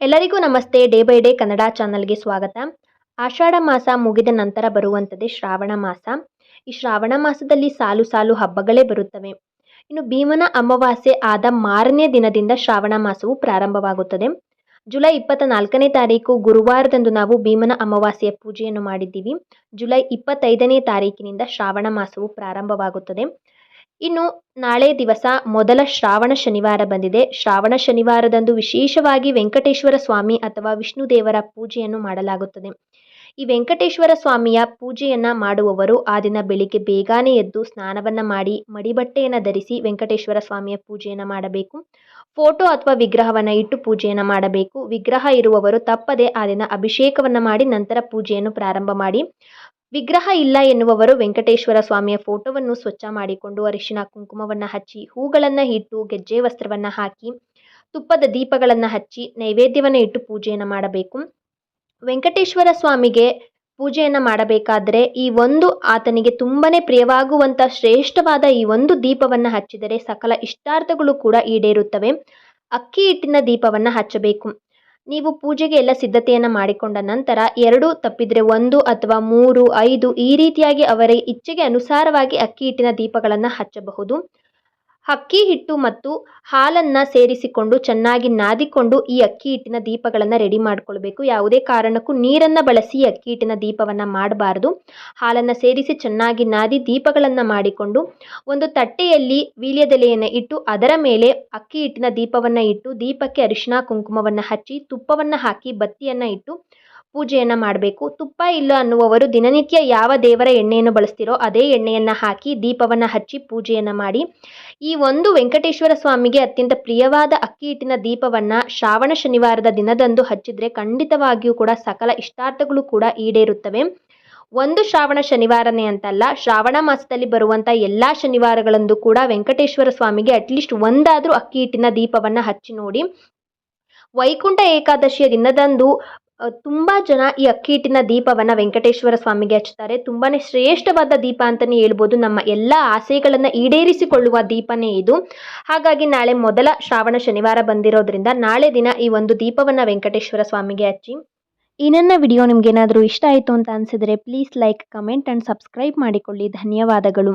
ಎಲ್ಲರಿಗೂ ನಮಸ್ತೆ. Day by day Kannada ಚಾನಲ್ಗೆ ಸ್ವಾಗತ. ಆಷಾಢ ಮಾಸ ಮುಗಿದ ನಂತರ ಬರುವಂಥದ್ದೇ ಶ್ರಾವಣ ಮಾಸ. ಈ ಶ್ರಾವಣ ಮಾಸದಲ್ಲಿ ಸಾಲು ಸಾಲು ಹಬ್ಬಗಳೇ ಬರುತ್ತವೆ. ಇನ್ನು ಭೀಮನ ಅಮಾವಾಸ್ಯೆ ಆದ ಮಾರನೇ ದಿನದಿಂದ ಶ್ರಾವಣ ಮಾಸವು ಪ್ರಾರಂಭವಾಗುತ್ತದೆ. ಜುಲೈ ಇಪ್ಪತ್ತ ನಾಲ್ಕನೇ ತಾರೀಕು ಗುರುವಾರದಂದು ನಾವು ಭೀಮನ ಅಮಾವಾಸ್ಯೆಯ ಪೂಜೆಯನ್ನು ಮಾಡಿದ್ದೀವಿ. ಜುಲೈ ಇಪ್ಪತ್ತೈದನೇ ತಾರೀಕಿನಿಂದ ಶ್ರಾವಣ ಮಾಸವು ಪ್ರಾರಂಭವಾಗುತ್ತದೆ. ಇನ್ನು ನಾಳೆ ದಿವಸ ಮೊದಲ ಶ್ರಾವಣ ಶನಿವಾರ ಬಂದಿದೆ. ಶ್ರಾವಣ ಶನಿವಾರದಂದು ವಿಶೇಷವಾಗಿ ವೆಂಕಟೇಶ್ವರ ಸ್ವಾಮಿ ಅಥವಾ ವಿಷ್ಣು ದೇವರ ಪೂಜೆಯನ್ನು ಮಾಡಲಾಗುತ್ತದೆ. ಈ ವೆಂಕಟೇಶ್ವರ ಸ್ವಾಮಿಯ ಪೂಜೆಯನ್ನ ಮಾಡುವವರು ಆ ದಿನ ಬೆಳಿಗ್ಗೆ ಬೇಗನೆ ಎದ್ದು ಸ್ನಾನವನ್ನ ಮಾಡಿ ಮಡಿಬಟ್ಟೆಯನ್ನು ಧರಿಸಿ ವೆಂಕಟೇಶ್ವರ ಸ್ವಾಮಿಯ ಪೂಜೆಯನ್ನು ಮಾಡಬೇಕು. ಫೋಟೋ ಅಥವಾ ವಿಗ್ರಹವನ್ನು ಇಟ್ಟು ಪೂಜೆಯನ್ನು ಮಾಡಬೇಕು. ವಿಗ್ರಹ ಇರುವವರು ತಪ್ಪದೆ ಆ ದಿನ ಅಭಿಷೇಕವನ್ನು ಮಾಡಿ ನಂತರ ಪೂಜೆಯನ್ನು ಪ್ರಾರಂಭ ಮಾಡಿ. ವಿಗ್ರಹ ಇಲ್ಲ ಎನ್ನುವವರು ವೆಂಕಟೇಶ್ವರ ಸ್ವಾಮಿಯ ಫೋಟೋವನ್ನು ಸ್ವಚ್ಛ ಮಾಡಿಕೊಂಡು ಅರಿಶಿನ ಕುಂಕುಮವನ್ನು ಹಚ್ಚಿ, ಹೂಗಳನ್ನು ಇಟ್ಟು, ಗೆಜ್ಜೆ ವಸ್ತ್ರವನ್ನು ಹಾಕಿ, ತುಪ್ಪದ ದೀಪಗಳನ್ನು ಹಚ್ಚಿ ನೈವೇದ್ಯವನ್ನು ಇಟ್ಟು ಪೂಜೆಯನ್ನು ಮಾಡಬೇಕು. ವೆಂಕಟೇಶ್ವರ ಸ್ವಾಮಿಗೆ ಪೂಜೆಯನ್ನು ಮಾಡಬೇಕಾದರೆ ಈ ಒಂದು ಆತನಿಗೆ ತುಂಬಾ ಪ್ರಿಯವಾಗುವಂಥ ಶ್ರೇಷ್ಠವಾದ ಈ ಒಂದು ದೀಪವನ್ನು ಹಚ್ಚಿದರೆ ಸಕಲ ಇಷ್ಟಾರ್ಥಗಳು ಕೂಡ ಈಡೇರುತ್ತವೆ. ಅಕ್ಕಿ ಹಿಟ್ಟಿನ ದೀಪವನ್ನು ಹಚ್ಚಬೇಕು. ನೀವು ಪೂಜೆಗೆ ಎಲ್ಲ ಸಿದ್ಧತೆಯನ್ನು ಮಾಡಿಕೊಂಡ ನಂತರ ಎರಡು ತಪ್ಪಿದರೆ ಒಂದು ಅಥವಾ ಮೂರು, ಐದು ಈ ರೀತಿಯಾಗಿ ಅವರ ಇಚ್ಛೆಗೆ ಅನುಸಾರವಾಗಿ ಅಕ್ಕಿ ಹಿಟ್ಟಿನ ದೀಪಗಳನ್ನು ಹಚ್ಚಬಹುದು. ಅಕ್ಕಿ ಹಿಟ್ಟು ಮತ್ತು ಹಾಲನ್ನು ಸೇರಿಸಿಕೊಂಡು ಚೆನ್ನಾಗಿ ನಾದಿಕೊಂಡು ಈ ಅಕ್ಕಿ ಹಿಟ್ಟಿನ ದೀಪಗಳನ್ನು ರೆಡಿ ಮಾಡ್ಕೊಳ್ಬೇಕು. ಯಾವುದೇ ಕಾರಣಕ್ಕೂ ನೀರನ್ನು ಬಳಸಿ ಅಕ್ಕಿ ಹಿಟ್ಟಿನ ದೀಪವನ್ನು ಮಾಡಬಾರ್ದು. ಹಾಲನ್ನು ಸೇರಿಸಿ ಚೆನ್ನಾಗಿ ನಾದಿ ದೀಪಗಳನ್ನು ಮಾಡಿಕೊಂಡು ಒಂದು ತಟ್ಟೆಯಲ್ಲಿ ವೀಳ್ಯದೆಲೆಯನ್ನು ಇಟ್ಟು ಅದರ ಮೇಲೆ ಅಕ್ಕಿ ಹಿಟ್ಟಿನ ದೀಪವನ್ನು ಇಟ್ಟು ದೀಪಕ್ಕೆ ಅರಿಶಿನ ಕುಂಕುಮವನ್ನು ಹಚ್ಚಿ ತುಪ್ಪವನ್ನು ಹಾಕಿ ಬತ್ತಿಯನ್ನು ಇಟ್ಟು ಪೂಜೆಯನ್ನು ಮಾಡಬೇಕು. ತುಪ್ಪ ಇಲ್ಲ ಅನ್ನುವವರು ದಿನನಿತ್ಯ ಯಾವ ದೇವರ ಎಣ್ಣೆಯನ್ನು ಬಳಸ್ತಿರೋ ಅದೇ ಎಣ್ಣೆಯನ್ನು ಹಾಕಿ ದೀಪವನ್ನು ಹಚ್ಚಿ ಪೂಜೆಯನ್ನು ಮಾಡಿ. ಈ ಒಂದು ವೆಂಕಟೇಶ್ವರ ಸ್ವಾಮಿಗೆ ಅತ್ಯಂತ ಪ್ರಿಯವಾದ ಅಕ್ಕಿ ಹಿಟ್ಟಿನ ದೀಪವನ್ನು ಶ್ರಾವಣ ಶನಿವಾರದ ದಿನದಂದು ಹಚ್ಚಿದರೆ ಖಂಡಿತವಾಗಿಯೂ ಕೂಡ ಸಕಲ ಇಷ್ಟಾರ್ಥಗಳು ಕೂಡ ಈಡೇರುತ್ತವೆ. ಒಂದು ಶ್ರಾವಣ ಶನಿವಾರನೇ ಅಂತಲ್ಲ, ಶ್ರಾವಣ ಮಾಸದಲ್ಲಿ ಬರುವಂಥ ಎಲ್ಲ ಶನಿವಾರಗಳಂದು ಕೂಡ ವೆಂಕಟೇಶ್ವರ ಸ್ವಾಮಿಗೆ ಅಟ್ಲೀಸ್ಟ್ ಒಂದಾದರೂ ಅಕ್ಕಿ ಹಿಟ್ಟಿನ ದೀಪವನ್ನು ಹಚ್ಚಿ ನೋಡಿ. ವೈಕುಂಠ ಏಕಾದಶಿಯ ದಿನದಂದು ತುಂಬ ಜನ ಈ ಅಕ್ಕಿ ಹಿಟ್ಟಿನ ದೀಪವನ್ನು ವೆಂಕಟೇಶ್ವರ ಸ್ವಾಮಿಗೆ ಹಚ್ತಾರೆ ತುಂಬಾ ಶ್ರೇಷ್ಠವಾದ ದೀಪ ಅಂತಲೇ ಹೇಳ್ಬೋದು. ನಮ್ಮ ಎಲ್ಲ ಆಸೆಗಳನ್ನು ಈಡೇರಿಸಿಕೊಳ್ಳುವ ದೀಪನೇ ಇದು. ಹಾಗಾಗಿ ನಾಳೆ ಮೊದಲ ಶ್ರಾವಣ ಶನಿವಾರ ಬಂದಿರೋದ್ರಿಂದ ನಾಳೆ ದಿನ ಈ ಒಂದು ದೀಪವನ್ನು ವೆಂಕಟೇಶ್ವರ ಸ್ವಾಮಿಗೆ ಹಚ್ಚಿ. ಈ ನನ್ನ ವಿಡಿಯೋ ನಿಮ್ಗೇನಾದರೂ ಇಷ್ಟ ಆಯಿತು ಅಂತ ಅನಿಸಿದರೆ please like comment and subscribe ಮಾಡಿಕೊಳ್ಳಿ. ಧನ್ಯವಾದಗಳು.